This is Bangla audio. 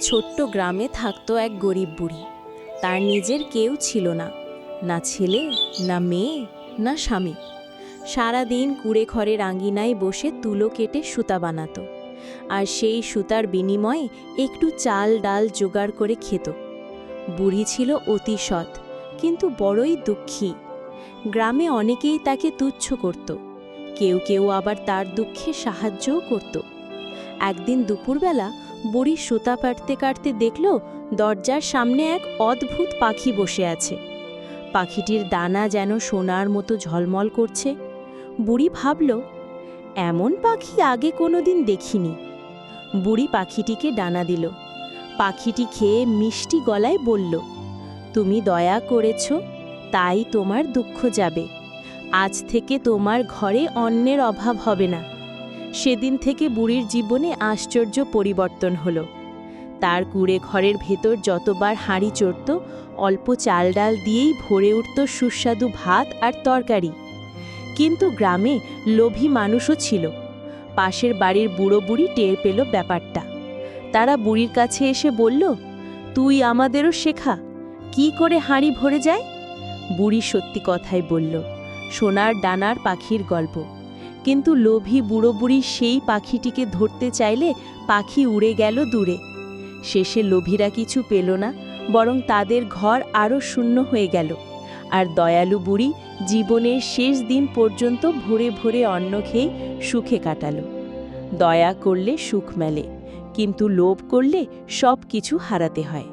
ছোট্ট গ্রামে থাকতো এক গরিব বুড়ি। তার নিজের কেউ ছিল না না ছেলে, না মেয়ে, না স্বামী। সারাদিন কুড়ে ঘরের আঙ্গিনায় বসে তুলো কেটে সুতা বানাতো। আর সেই সুতার বিনিময়ে একটু চাল ডাল জোগাড় করে খেত। বুড়ি ছিল অতি সৎ, কিন্তু বড়ই দুঃখী। গ্রামে অনেকেই তাকে তুচ্ছ করত। কেউ কেউ আবার তার দুঃখে সাহায্যও করত। একদিন দুপুরবেলা বুড়ি সুতা কাটতে কাটতে দেখল দরজার সামনে এক অদ্ভুত পাখি বসে আছে। পাখিটির দানা যেন সোনার মতো ঝলমল করছে। বুড়ি ভাবল, এমন পাখি আগে কোনোদিন দেখিনি। বুড়ি পাখিটিকে ডানা দিল। পাখিটি খেয়ে মিষ্টি গলায় বলল, তুমি দয়া করেছ, তাই তোমার দুঃখ যাবে। আজ থেকে তোমার ঘরে অন্যের অভাব হবে না। সেদিন থেকে বুড়ির জীবনে আশ্চর্য পরিবর্তন হলো। তার কুড়ে ঘরের ভেতর যতবার হাঁড়ি চড়ত, অল্প চাল ডাল দিয়েই ভরে উঠত সুস্বাদু ভাত আর তরকারি। কিন্তু গ্রামে লোভী মানুষও ছিল। পাশের বাড়ির বুড়ো বুড়ি টের পেল ব্যাপারটা। তারা বুড়ির কাছে এসে বলল, তুই আমাদেরও শেখা, কি করে হাঁড়ি ভরে যায়? বুড়ি সত্যি কথাই বলল, সোনার ডানার পাখির গল্প। কিন্তু লোভী বুড়ো বুড়ি সেই পাখিটিকে ধরতে চাইলে পাখি উড়ে গেল দূরে। শেষে লোভীরা কিছু পেল না, বরং তাদের ঘর আরও শূন্য হয়ে গেল। আর দয়ালু বুড়ি জীবনের শেষ দিন পর্যন্ত ভরে ভরে অন্ন খেয়ে সুখে কাটাল। দয়া করলে সুখ মেলে, কিন্তু লোভ করলে সব কিছু হারাতে হয়।